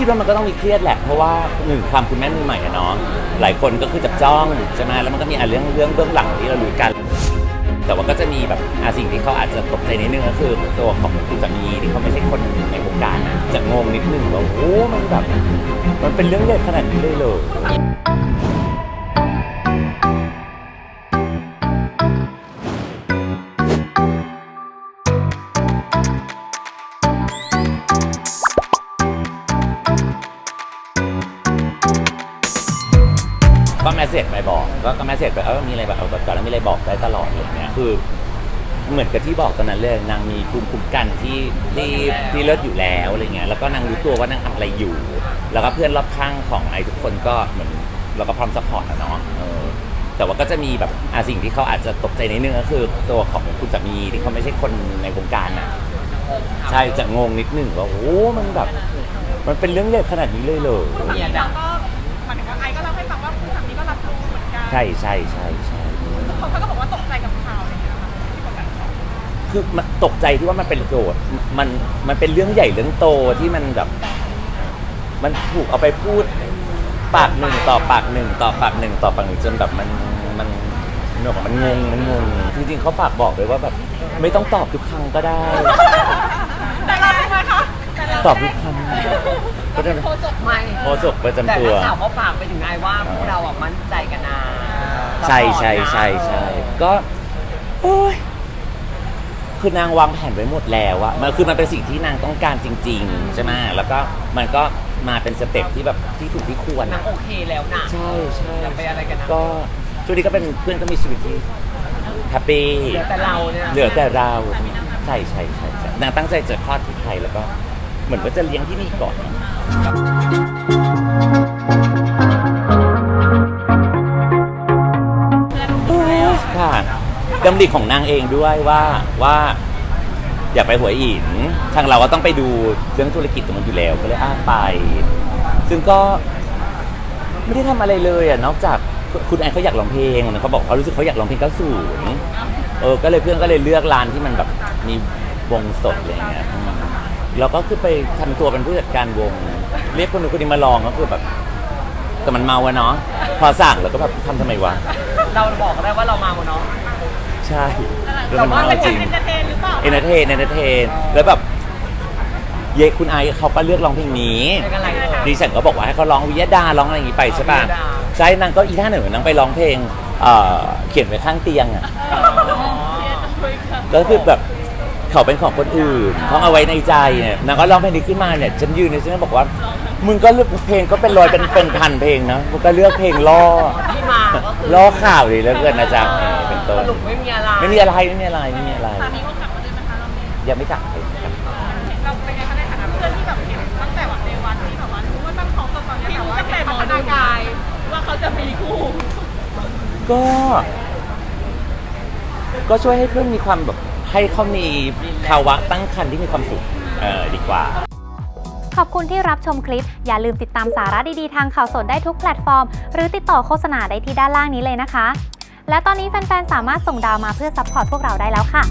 คิดว่ามันก็ต้องมีเครียดแหละเพราะว่าหนึ่งความคุณแม่มือใหม่อะเนาะหลายคนก็คือจับจ้องใช่ไหมแล้วมันก็มีอะเรื่องเรื่องเบื้องหลังที่เรารู้กัน แต่ว่าก็จะมีแบบอะสิ่งที่เขาอาจจะตกใจนิดนึงก็คือตัวของคุณสามีที่เขาไม่ใช่คนในวงการนะจะงงนิดนึงว่าโอ้มันแบบมันเป็นเรื่องใหญ่ขนาดนี้เลยเหรอ ก็แมสเซจไปบอกก็ก็แมสเซจไปเออมีอะไรแบบเอาก่อนแล้วมีอะไรบอกได้ตลอดอะไรเงี้ยคือ เหมือนกับที่บอกตอนนั้นเลยนางมีภูมิคุ้มกันที่ที่ที่เลิศอยู่แล้วอะไรเงี้ยแล้วก็นางรู้ตัวว่านางทำอะไรอยู่ แล้วก็เพื่อนรอบข้างของไอ้ทุกคนก็เหมือนเราก็พร้อมซัพพอร์ตอะเนาะเออแต่ว่าก็จะมีแบบอะสิ่งที่เขาอาจจะตกใจนิดนึงก็คือตัวของคุณสามีที่เขาไม่ใช่คนในวงการน่ะใช่จะงงนิดนึงว่าโอ้มันแบบ มันเป็นเรื่องใหญ่ขนาดนี้เลยเหรอสามีเราก็มายถึงว่าไอก็ สามีก็รับรู้เหมือนกันใช่ใช่ใช่ใช่เขาก็บอกว่าตกใจกับข่าวอะไรอย่างเงี้ยค่ะที่ประกาศข่าวคือมันตกใจที่ว่ามันเป็นโจทย์มันมันเป็นเรื่องใหญ่เรื่องโตที่มันแบบ มันถูกเอาไปพูดปากหนึ่งต่อปากหนึ่งต่อปากหนึ่งต่อปากหนึ่งจนแบบมันมันมันบอกว่ามันงงมันงงจริงๆเขาฝากบอกเลยว่าแบบไม่ต้องตอบทุกครั้งก็ได้ แต่เราใช่ไหมคะแต่เราตอบทุกครั้ง ก็ได้โคศกไม่โฆษกประจำแต่ตัว นักข่าวก็ฝากไปถึงไอ้ว่าพวกเราอะมั่นใจกันนะใช่ใช่ใช่ใช่ก็โอ้ยคือนางวางแผนไว้หมดแล้วอะมันคือมันเป็นสิ่งที่นางต้องการจริง ๆ ใช่ไหมแล้วก็มันก็มาเป็นสเต็ปที่แบบที่ถูกที่ควรนางอะโอเคแล้วนะใช่ใช่อย่าไปอะไรกันนะก็ช่วงนี้ก็เป็นเพื่อนก็มีชีวิตที่แฮปปี้ เหลือแต่เราเนี่ยเหลือแต่เราใช่ใช่ใช่ใช่นางตั้งใจจะคลอดที่ไทยแล้วก็ เหมือนว่าจะเลี้ยงที่นี่ก่อนค่ะดำริของนางเองด้วยว่าว่า อย่าไปหัวหิน ทางเราก็ต้องไปดูเรื่องธุรกิจตรงนั้นอยู่แล้วก็เลยอ้าไป ซึ่งก็ไม่ได้ทำอะไรเลยอะนอกจากคุณแอนเขาอยากร้องเพลงเขาบอกเขารู้สึกเขาอยากร้องเพลง90เออก็เลยเพื่อนก็เลยเลือกร้านที่มันแบบมีวงสดอะไรอย่างเงี้ย เราก็คือไปทำตัวเป็นผู้จัดการวง เรียกคนนู้นคนนี้มาลองก็คือแบบแต่มันเมาอะเนาะพอสั่งแล้วก็แบบทำทำไมวะ เราบอกก็ได้ว่าเราเมาเนาะใช่แล้วแต่มันว่าเมาเป็นจการิรงเอนเตอร์เทนหรือเปล่าเอนเตอร์เทนเอนเตอร์เทนแล้วแบบเยคุณไอเขาก็เลือกร้องเพลงนี้ เป็นอะไรเอ่ย ดิฉันก็บอกว่าให้เขาร้องวิยดาร้องอะไรอย่างนี้ไปใช่ป่ะวิยดา ใช่นางก็อีท่าหนึ่งนางไปร้องเพลงเอ่อเขียนไว้ข้างเตียงอะก็คือแบบ เขาเป็นของคนอื่นเขาเอาไว้ในใจเนี่ยนางก็ร้องเพลงนี้ขึ้นมาเนี่ยฉันยืนเนี่ยฉันก็บอกว่า มึงก็เลือกเพลงก็เป็นร้อยเป็นเป็นพันเพลงนะมึงก็เลือกเพลงล่อที่มาก็คือล่อข่าวเลยแล้วเกินนะจ๊ะเป็นต้สนรุปไม่มีอะไรไม่มีอะไรไม่มีอะไรไม่มีอะไรสามีก็กลับมาด้วยนะคะเรามียังไม่กลับเลยครับเราเป็นไงคะในฐานะเพื่อนที่แบบเห็นตั้งแต่วันในวันที่แบบว่ารู้ว่าตั้งท้องกับตอนนี้แต่ว่าตั้งแต่พัฒนากายว่าเขาจะมีคู่ก็ ก็ช่วยให้เพื่อนมีความแบบ ให้เขามีภาวะตั้งครรภ์ที่มีความสุขเออดีกว่า ขอบคุณที่รับชมคลิป อย่าลืมติดตามสาระดีๆ ทางข่าวสดได้ทุกแพลตฟอร์ม หรือติดต่อโฆษณาได้ที่ด้านล่างนี้เลยนะคะ และตอนนี้แฟนๆ สามารถส่งดาวมาเพื่อซัพพอร์ตพวกเราได้แล้วค่ะ